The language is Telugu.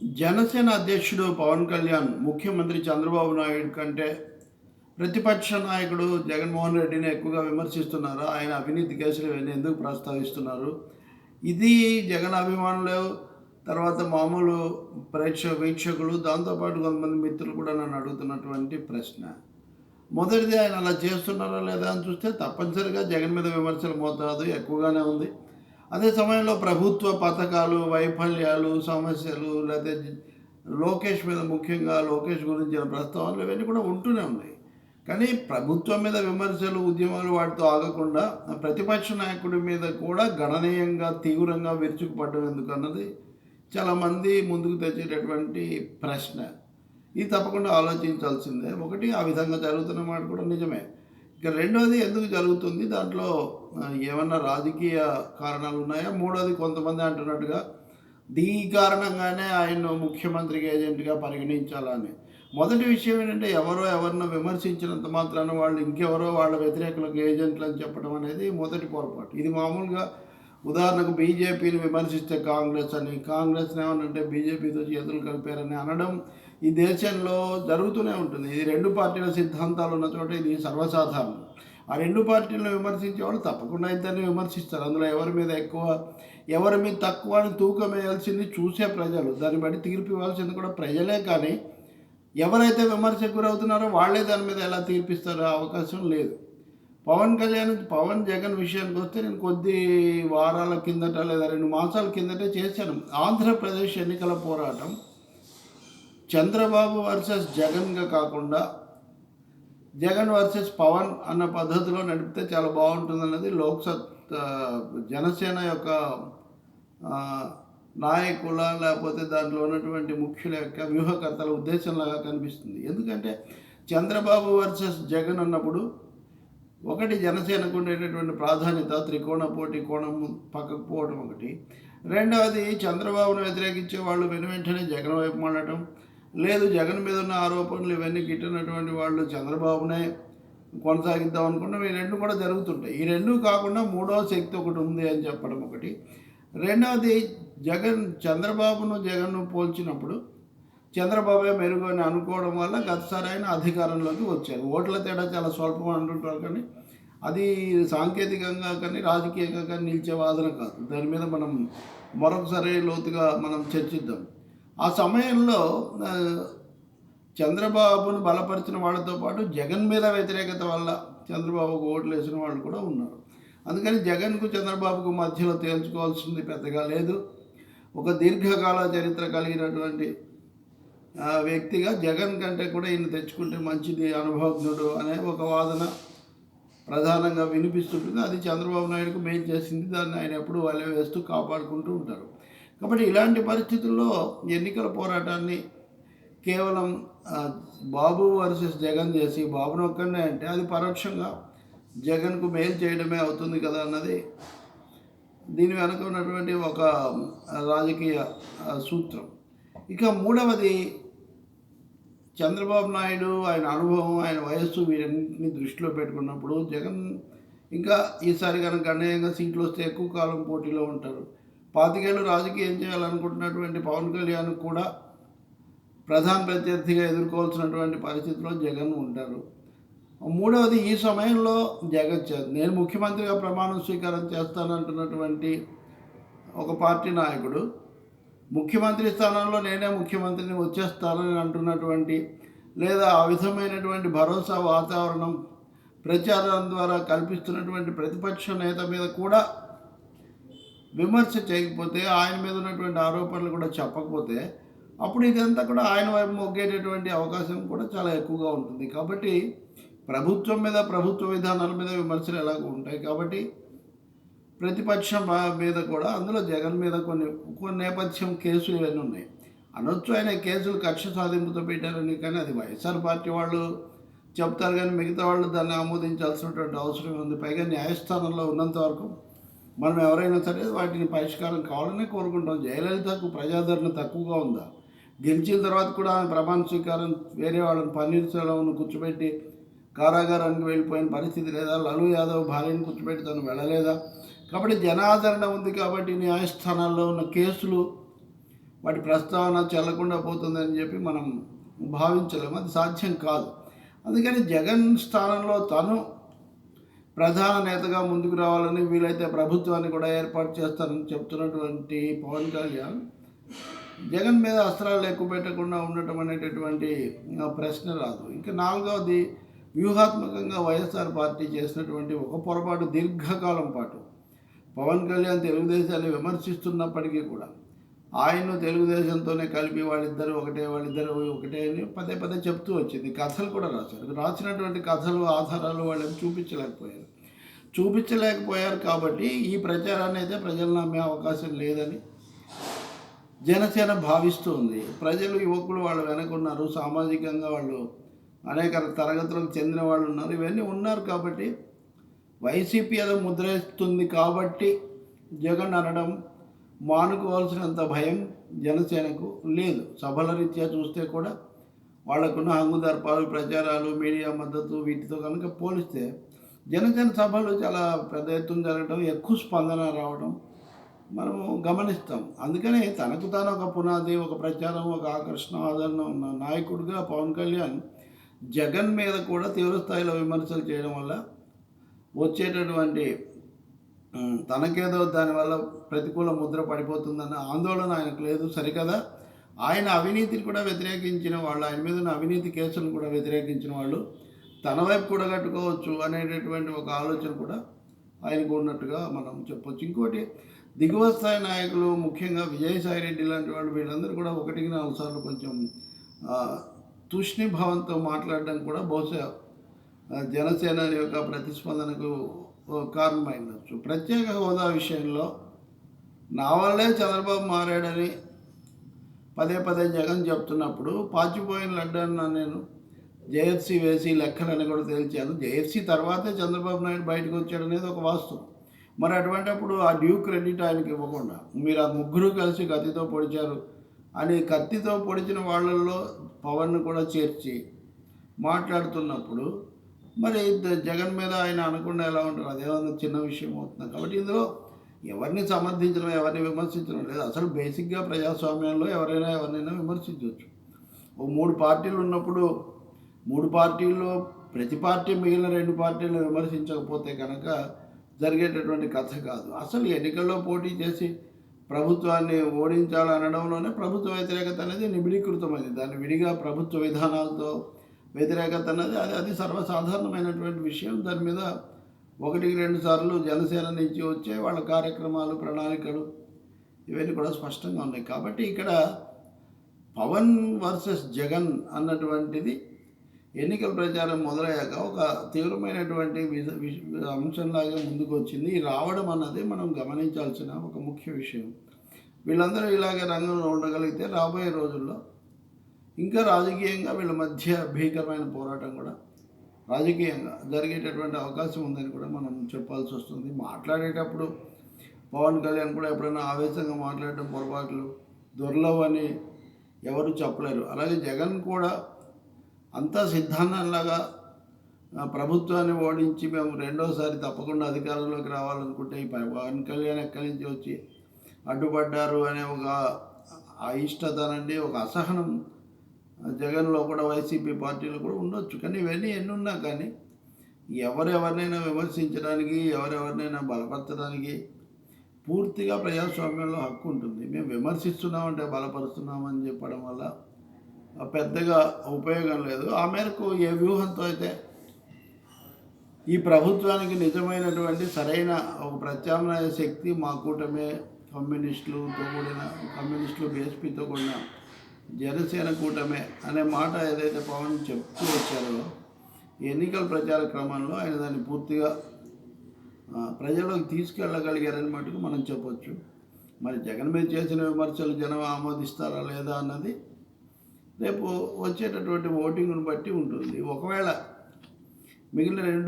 జనసేన అధ్యక్షుడు పవన్ కళ్యాణ్ ముఖ్యమంత్రి చంద్రబాబు నాయుడు కంటే ప్రతిపక్ష నాయకుడు జగన్మోహన్ రెడ్డిని ఎక్కువగా విమర్శిస్తున్నారు. ఆయన అవినీతి కేసులు ఇవన్నీ ఎందుకు ప్రస్తావిస్తున్నారు? ఇది జగన్ అభిమానులు తర్వాత మామూలు ప్రేక్ష వీక్షకులు దాంతోపాటు కొంతమంది మిత్రులు కూడా నన్ను అడుగుతున్నటువంటి ప్రశ్న. మొదటిది ఆయన అలా చేస్తున్నారా లేదా అని చూస్తే తప్పనిసరిగా జగన్ మీద విమర్శలు మోతాదు ఎక్కువగానే ఉంది. అదే సమయంలో ప్రభుత్వ పథకాలు వైఫల్యాలు సమస్యలు లేదా లోకేష్ మీద ముఖ్యంగా లోకేష్ గురించిన ప్రస్తావనలు ఇవన్నీ కూడా ఉంటూనే ఉన్నాయి. కానీ ప్రభుత్వం మీద విమర్శలు ఉద్యమాలు వాటితో ఆగకుండా ప్రతిపక్ష నాయకుడి మీద కూడా గణనీయంగా తీవ్రంగా విరుచుకుపడడం ఎందుకన్నది చాలామంది ముందుకు తెచ్చేటటువంటి ప్రశ్న. ఇది తప్పకుండా ఆలోచించాల్సిందే. ఒకటి ఆ విధంగా జరుగుతున్న మాట కూడా నిజమే. ఇక రెండోది ఎందుకు జరుగుతుంది? దాంట్లో ఏమన్నా రాజకీయ కారణాలు ఉన్నాయా? మూడోది కొంతమంది అంటున్నట్టుగా దీని కారణంగానే ఆయన ముఖ్యమంత్రికి ఏజెంట్గా పరిగణించాలని. మొదటి విషయం ఏంటంటే ఎవరో ఎవరినో విమర్శించినంత మాత్రాన వాళ్ళు ఇంకెవరో వాళ్ళ వ్యతిరేకులకు ఏజెంట్లు అని చెప్పడం అనేది మొదటి పొరపాటు. ఇది మామూలుగా ఉదాహరణకు బీజేపీని విమర్శిస్తే కాంగ్రెస్ అని కాంగ్రెస్ ఏమనంటే బీజేపీతో చేతులు కలిపారని అనడం ఈ దేశంలో జరుగుతూనే ఉంటుంది. ఇది రెండు పార్టీల సిద్ధాంతాలు ఉన్న చోట ఇది సర్వసాధారణం. ఆ రెండు పార్టీలను విమర్శించే వాళ్ళు తప్పకుండా ఇద్దరిని విమర్శిస్తారు. అందులో ఎవరి మీద ఎక్కువ ఎవరి మీద తక్కువ అని తూకం వేయాల్సింది చూసే ప్రజలు. దాన్ని బట్టి తీర్పు ఇవ్వాల్సింది కూడా ప్రజలే. కానీ ఎవరైతే విమర్శకు గురవుతున్నారో వాళ్ళే దాని మీద ఎలా తీర్పిస్తారో అవకాశం లేదు. పవన్ కళ్యాణ్ పవన్ జగన్ విషయానికి వస్తే నేను కొద్ది వారాల కిందట లేదా రెండు మాసాల కిందటే చేశాను. ఆంధ్రప్రదేశ్ ఎన్నికల పోరాటం చంద్రబాబు వర్సెస్ జగన్గా కాకుండా జగన్ వర్సెస్ పవన్ అన్న పద్ధతిలో నడిపితే చాలా బాగుంటుందన్నది లోక్సత్ జనసేన యొక్క నాయకుల లేకపోతే దాంట్లో ఉన్నటువంటి ముఖ్యుల యొక్క వ్యూహకర్తల ఉద్దేశంలాగా కనిపిస్తుంది. ఎందుకంటే చంద్రబాబు వర్సెస్ జగన్ అన్నప్పుడు ఒకటి జనసేనకు ఉండేటటువంటి ప్రాధాన్యత త్రికోణ పోటీ కోణం పక్కకు పోవడం ఒకటి. రెండవది చంద్రబాబును వ్యతిరేకించే వాళ్ళు వెను వెంటనే జగన్ వైపు మాడటం లేదు జగన్ మీద ఉన్న ఆరోపణలు ఇవన్నీ గిట్టినటువంటి వాళ్ళు చంద్రబాబునే కొనసాగిద్దాం అనుకున్నాం. ఈ రెండు కూడా జరుగుతుంటాయి. ఈ రెండు కాకుండా మూడవ శక్తి ఒకటి ఉంది అని చెప్పడం ఒకటి. రెండవది జగన్ చంద్రబాబును జగన్ను పోల్చినప్పుడు చంద్రబాబే మెరుగు అని అనుకోవడం వల్ల గతసారి ఆయన అధికారంలోకి వచ్చారు. ఓట్ల తేడా చాలా స్వల్పం అంటుంటారు కానీ అది సాంకేతికంగా కానీ రాజకీయంగా కానీ నిలిచే వాదన కాదు. దాని మీద మనం మరొకసారి లోతుగా మనం చర్చిద్దాం. ఆ సమయంలో చంద్రబాబును బలపరిచిన వాళ్ళతో పాటు జగన్ మీద వ్యతిరేకత వల్ల చంద్రబాబుకు ఓట్లు వేసిన వాళ్ళు కూడా ఉన్నారు. అందుకని జగన్కు చంద్రబాబుకు మధ్యలో తేల్చుకోవాల్సింది పెద్దగా లేదు. ఒక దీర్ఘకాల చరిత్ర కలిగినటువంటి వ్యక్తిగా జగన్ కంటే కూడా ఈయన తెచ్చుకుంటే మంచిది అనుభవజ్ఞుడు అనే ఒక వాదన ప్రధానంగా వినిపిస్తుంటుంది. అది చంద్రబాబు నాయుడుకు మేలు చేసింది. దాన్ని ఆయన ఎప్పుడు వలవేస్తూ కాపాడుకుంటూ ఉంటారు. కాబట్టి ఇలాంటి పరిస్థితుల్లో ఎన్నికల పోరాటాన్ని కేవలం బాబు వర్సెస్ జగన్ చేసి బాబును ఒక్కనే అంటే అది పరోక్షంగా జగన్కు మేలు చేయడమే అవుతుంది కదా అన్నది దీని వెనక ఉన్నటువంటి ఒక రాజకీయ సూత్రం. ఇక మూడవది చంద్రబాబు నాయుడు ఆయన అనుభవం ఆయన వయస్సు వీరన్నింటినీ దృష్టిలో పెట్టుకున్నప్పుడు జగన్ ఇంకా ఈసారి కనుక అన్యాయంగా సీట్లు వస్తే ఎక్కువ కాలం పోటీలో ఉంటారు. పాతికేళ్ళు రాజకీయం చేయాలనుకుంటున్నటువంటి పవన్ కళ్యాణ్ కూడా ప్రధాన ప్రత్యర్థిగా ఎదుర్కోవాల్సినటువంటి పరిస్థితిలో జగన్ ఉంటారు మూడవది ఈ సమయంలో జగన్ చే- నేను ముఖ్యమంత్రిగా ప్రమాణ స్వీకారం చేస్తానంటున్నటువంటి ఒక పార్టీ నాయకుడు. ముఖ్యమంత్రి స్థానంలో నేనే ముఖ్యమంత్రిని వచ్చేస్తానని అంటున్నటువంటి లేదా ఆ విధమైనటువంటి భరోసా వాతావరణం ప్రచారం ద్వారా కల్పిస్తున్నటువంటి ప్రతిపక్ష నేత మీద కూడా విమర్శ చేయకపోతే ఆయన మీద ఉన్నటువంటి ఆరోపణలు కూడా చెప్పకపోతే అప్పుడు ఇదంతా కూడా ఆయన వైపు మొగ్గేటటువంటి అవకాశం కూడా చాలా ఎక్కువగా ఉంటుంది. కాబట్టి ప్రభుత్వం మీద ప్రభుత్వ విధానాల మీద విమర్శలు ఎలాగో ఉంటాయి. కాబట్టి ప్రతిపక్షం మీద కూడా అందులో జగన్ మీద కొన్ని కొన్ని నేపథ్యం కేసులు ఇవన్నీ ఉన్నాయి. అనొచ్చు ఆయన కేసులు కక్ష సాధింపుతో పెట్టారని కానీ అది వైఎస్ఆర్ పార్టీ వాళ్ళు చెప్తారు కానీ మిగతా వాళ్ళు దాన్ని ఆమోదించాల్సినటువంటి అవసరం ఉంది. పైగా న్యాయస్థానంలో ఉన్నంత వరకు మనం ఎవరైనా సరే వాటిని పరిష్కారం కావాలని కోరుకుంటాం. జయలలితకు ప్రజాదరణ తక్కువగా ఉందా? గెలిచిన తర్వాత కూడా ఆమె ప్రమాణ స్వీకారం వేరే వాళ్ళని పన్నీర్ సెలవును కూర్చోబెట్టి కారాగారానికి వెళ్ళిపోయిన పరిస్థితి లేదా? లలు యాదవ్ భార్యను కూర్చోబెట్టి తను వెళ్ళలేదా? కాబట్టి జనాదరణ ఉంది కాబట్టి న్యాయస్థానాల్లో ఉన్న కేసులు వాటి ప్రస్తావన చెల్లకుండా పోతుందని చెప్పి మనం భావించలేము. అది సాధ్యం కాదు. అందుకని జగన్ స్థానంలో తను ప్రధాన నేతగా ముందుకు రావాలని వీలైతే ప్రభుత్వాన్ని కూడా ఏర్పాటు చేస్తారని చెప్తున్నటువంటి పవన్ కళ్యాణ్. జగన్ మీద అస్త్రాలు ఎక్కువ పెట్టకుండా ఉండటం అనేటటువంటి ప్రశ్న రాదు. ఇంకా నాలుగవది వ్యూహాత్మకంగా వైఎస్ఆర్ పార్టీ చేసినటువంటి ఒక పొరపాటు దీర్ఘకాలం పాటు. పవన్ కళ్యాణ్ తెలుగుదేశాన్ని విమర్శిస్తున్నప్పటికీ కూడా ఆయన తెలుగుదేశంతోనే కలిపి వాళ్ళిద్దరు ఒకటే వాళ్ళిద్దరు ఒకటే అని పదే పదే చెప్తూ వచ్చింది. కథలు కూడా రాశారు. రాసినటువంటి కథలు ఆధారాలు వాళ్ళని చూపించలేకపోయారు. చూపించలేకపోయారు కాబట్టి ఈ ప్రచారాన్ని అయితే ప్రజలు నమ్మే అవకాశం లేదని జనసేన భావిస్తుంది. ప్రజలు యువకులు వాళ్ళు వెనకున్నారు. సామాజికంగా వాళ్ళు అనేక తరగతులకు చెందిన వాళ్ళు ఉన్నారు. ఇవన్నీ ఉన్నారు కాబట్టి వైసీపీ ఏదో ముద్రేస్తుంది కాబట్టి జగన్ అనడం మానుకోవాల్సినంత భయం జనసేనకు లేదు. సభల రీత్యా చూస్తే కూడా వాళ్ళకున్న హంగుదర్పాలు ప్రచారాలు మీడియా మద్దతు వీటితో కనుక పోలిస్తే జనసేన సభలు చాలా పెద్ద ఎత్తున జరగడం ఎక్కువ స్పందన రావడం మనము గమనిస్తాం. అందుకనే తనకు తాను ఒక పునాది ఒక ప్రచారం ఒక ఆకర్షణ ఆదరణ ఉన్న నాయకుడిగా పవన్ కళ్యాణ్ జగన్ మీద కూడా తీవ్రస్థాయిలో విమర్శలు చేయడం వల్ల వచ్చేటటువంటి తనకేదో దానివల్ల ప్రతికూల ముద్ర పడిపోతుందన్న ఆందోళన ఆయనకు లేదు సరికదా? ఆయన అవినీతిని కూడా వ్యతిరేకించిన వాళ్ళు ఆయన మీద ఉన్న అవినీతి కేసులను కూడా వ్యతిరేకించిన వాళ్ళు తన వైపు కూడా కట్టుకోవచ్చు అనేటటువంటి ఒక ఆలోచన కూడా ఆయనకు ఉన్నట్టుగా మనం చెప్పొచ్చు. ఇంకోటి దిగువ స్థాయి నాయకులు ముఖ్యంగా విజయసాయి రెడ్డి లాంటి వాళ్ళు వీళ్ళందరూ కూడా ఒకటికి నాలుగు సార్లు కొంచెం తూష్ణీభావంతో మాట్లాడడం కూడా బహుశా జనసేన యొక్క ప్రతిస్పందనకు ఓ కారణమైండొచ్చు. ప్రత్యేక హోదా విషయంలో నా వల్లే చంద్రబాబు మారాడని పదే పదే జగన్ చెప్తున్నప్పుడు పాచిపోయిన లడ్డన్న నేను జేఎఫ్సీ వేసి లెక్కలని కూడా తేల్చారు. జేఎఫ్సీ తర్వాతే చంద్రబాబు నాయుడు బయటకు వచ్చాడు అనేది ఒక వాస్తవం. మరి అటువంటిప్పుడు ఆ డ్యూ క్రెడిట్ ఆయనకి ఇవ్వకుండా మీరు ఆ ముగ్గురు కలిసి కత్తితో పొడిచారు అని కత్తితో పొడిచిన వాళ్ళల్లో పవన్ను కూడా చేర్చి మాట్లాడుతున్నప్పుడు మరి ద- జగన్ మీద ఆయన అనుకున్న ఎలా ఉంటారు? అదేమన్నా చిన్న విషయం అవుతుంది. కాబట్టి ఇందులో ఎవరిని సమర్థించడం ఎవరిని విమర్శించడం లేదు. అసలు బేసిక్గా ప్రజాస్వామ్యంలో ఎవరైనా ఎవరినైనా విమర్శించవచ్చు. ఓ మూడు పార్టీలు ఉన్నప్పుడు మూడు పార్టీల్లో ప్రతి పార్టీ మిగిలిన రెండు పార్టీలను విమర్శించకపోతే కనుక జరిగేటటువంటి కథ కాదు. అసలు ఎన్నికల్లో పోటీ చేసి ప్రభుత్వాన్ని ఓడించాలనడంలోనే ప్రభుత్వ వ్యతిరేకత అనేది నిబిడీకృతమైంది. దాన్ని విడిగా ప్రభుత్వ విధానాలతో వ్యతిరేకత అన్నది అది అది సర్వసాధారణమైనటువంటి విషయం. దాని మీద ఒకటికి రెండు సార్లు జనసేన నుంచి వచ్చే వాళ్ళ కార్యక్రమాలు ప్రణాళికలు ఇవన్నీ కూడా స్పష్టంగా ఉన్నాయి. కాబట్టి ఇక్కడ పవన్ వర్సెస్ జగన్ అన్నటువంటిది ఎన్నికల ప్రచారం మొదలయ్యాక ఒక తీవ్రమైనటువంటి అంశంలాగా ముందుకు వచ్చింది రావడం అన్నది మనం గమనించాల్సిన ఒక ముఖ్య విషయం. వీళ్ళందరూ ఇలాగే రంగంలో ఉండగలిగితే రాబోయే రోజుల్లో ఇంకా రాజకీయంగా వీళ్ళ మధ్య భీకరమైన పోరాటం కూడా రాజకీయంగా జరిగేటటువంటి అవకాశం ఉందని కూడా మనం చెప్పాల్సి వస్తుంది. మాట్లాడేటప్పుడు పవన్ కళ్యాణ్ కూడా ఎప్పుడైనా ఆవేశంగా మాట్లాడటం పొరపాట్లు దొరలవు అని ఎవరు చెప్పలేరు. అలాగే జగన్ కూడా అంతా సిద్ధాంతంలాగా ప్రభుత్వాన్ని ఓడించి మేము రెండోసారి తప్పకుండా అధికారంలోకి రావాలనుకుంటే ఈ పవన్ కళ్యాణ్ ఎక్కడి నుంచి వచ్చి అడ్డుపడ్డారు అనే ఒక అయిష్టతనండి ఒక అసహనం. జగన్లో కూడా వైసీపీ పార్టీలో కూడా ఉండొచ్చు. కానీ ఇవన్నీ ఎన్ని ఉన్నా కానీ ఎవరెవరినైనా విమర్శించడానికి ఎవరెవరినైనా బలపరచడానికి పూర్తిగా ప్రజాస్వామ్యంలో హక్కు ఉంటుంది. మేము విమర్శిస్తున్నామంటే బలపరుస్తున్నామని చెప్పడం వల్ల పెద్దగా ఉపయోగం లేదు. ఆ మేరకు ఏ వ్యూహంతో అయితే ఈ ప్రభుత్వానికి నిజమైనటువంటి సరైన ఒక ప్రత్యామ్నాయ శక్తి మా కూటమే కమ్యూనిస్టులతో కూడిన కమ్యూనిస్టులు బీఎస్పీతో కూడిన జనసేన కూటమే అనే మాట ఏదైతే పవన్ చెప్తూ వచ్చారో ఎన్నికల ప్రచార క్రమంలో ఆయన దాన్ని పూర్తిగా ప్రజలకు ప్రజల్లోకి తీసుకెళ్ళగలిగారని మటుకు మనం చెప్పొచ్చు. మరి జగన్ మీద చేసిన విమర్శలు జనం ఆమోదిస్తారా లేదా అన్నది రేపు వచ్చేటటువంటి ఓటింగ్ను బట్టి ఉంటుంది. ఒకవేళ మిగిలిన రెండు